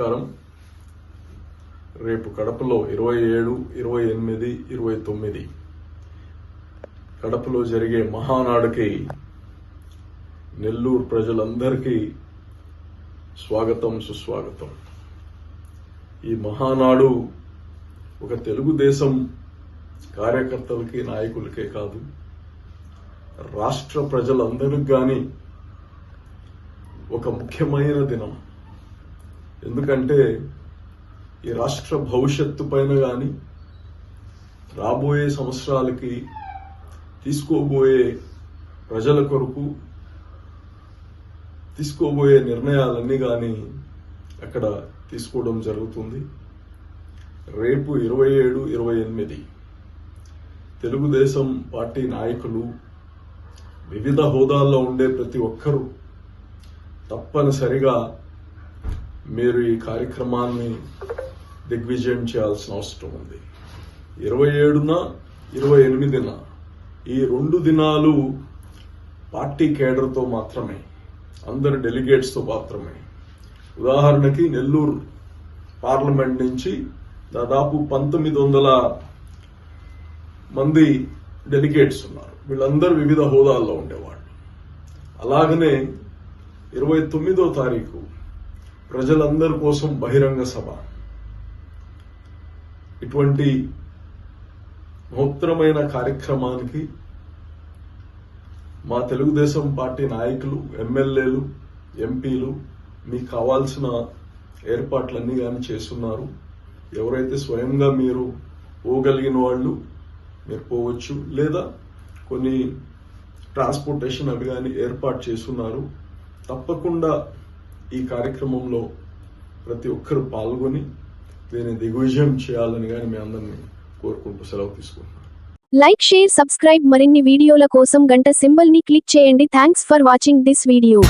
నమస్కారం. రేపు కడపలో ఇరవై ఏడు ఇరవై ఎనిమిది ఇరవై తొమ్మిది. కడపలో జరిగే మహానాడుకి నెల్లూరు ప్రజలందరికీ స్వాగతం సుస్వాగతం. ఈ మహానాడు ఒక తెలుగుదేశం కార్యకర్తలకి నాయకులకే కాదు రాష్ట్ర ప్రజలందరికి కానీ ఒక ముఖ్యమైన దినం. ఎందుకంటే ఈ రాష్ట్ర భవిష్యత్తు పైన కానీ రాబోయే సంవత్సరాలకి తీసుకోబోయే ప్రజల కొరకు తీసుకోబోయే నిర్ణయాలన్నీ కానీ అక్కడ తీసుకోవడం జరుగుతుంది. రేపు ఇరవై ఏడు ఇరవై ఎనిమిది తెలుగుదేశం పార్టీ నాయకులు వివిధ హోదాల్లో ఉండే ప్రతి ఒక్కరూ తప్పనిసరిగా మీరు ఈ కార్యక్రమాన్ని దిగ్విజయం చేయాల్సిన అవసరం ఉంది. ఇరవై ఏడున ఇరవై ఎనిమిదిన ఈ రెండు దినాలు పార్టీ కేడర్తో మాత్రమే అందరు డెలిగేట్స్తో మాత్రమే. ఉదాహరణకి నెల్లూరు పార్లమెంట్ నుంచి దాదాపు పంతొమ్మిది వందల మంది డెలిగేట్స్ ఉన్నారు. వీళ్ళందరూ వివిధ హోదాల్లో ఉండేవాళ్ళు. అలాగనే ఇరవై తొమ్మిదో తారీఖు ప్రజలందరి కోసం బహిరంగ సభ. ఇటువంటి మహోత్తరమైన కార్యక్రమానికి మా తెలుగుదేశం పార్టీ నాయకులు ఎమ్మెల్యేలు ఎంపీలు మీకు కావాల్సిన ఏర్పాట్లన్నీ కానీ చేస్తున్నారు. ఎవరైతే స్వయంగా మీరు పోగలిగిన వాళ్ళు మీరు పోవచ్చు. లేదా కొన్ని ట్రాన్స్పోర్టేషన్ అవి కానీ ఏర్పాటు చేస్తున్నారు. తప్పకుండా ఈ కార్యక్రమంలో ప్రతి ఒక్కరు పాల్గొని దీన్ని దిగ్విజయం చేయాలని కానీ మీ అందరినీ కోరుకుంటూ సెలవు తీసుకుంటున్నాను. లైక్ షేర్ సబ్స్క్రైబ్ మరిన్ని వీడియోల కోసం గంట సింబల్ని క్లిక్ చేయండి. Thanks for watching this video.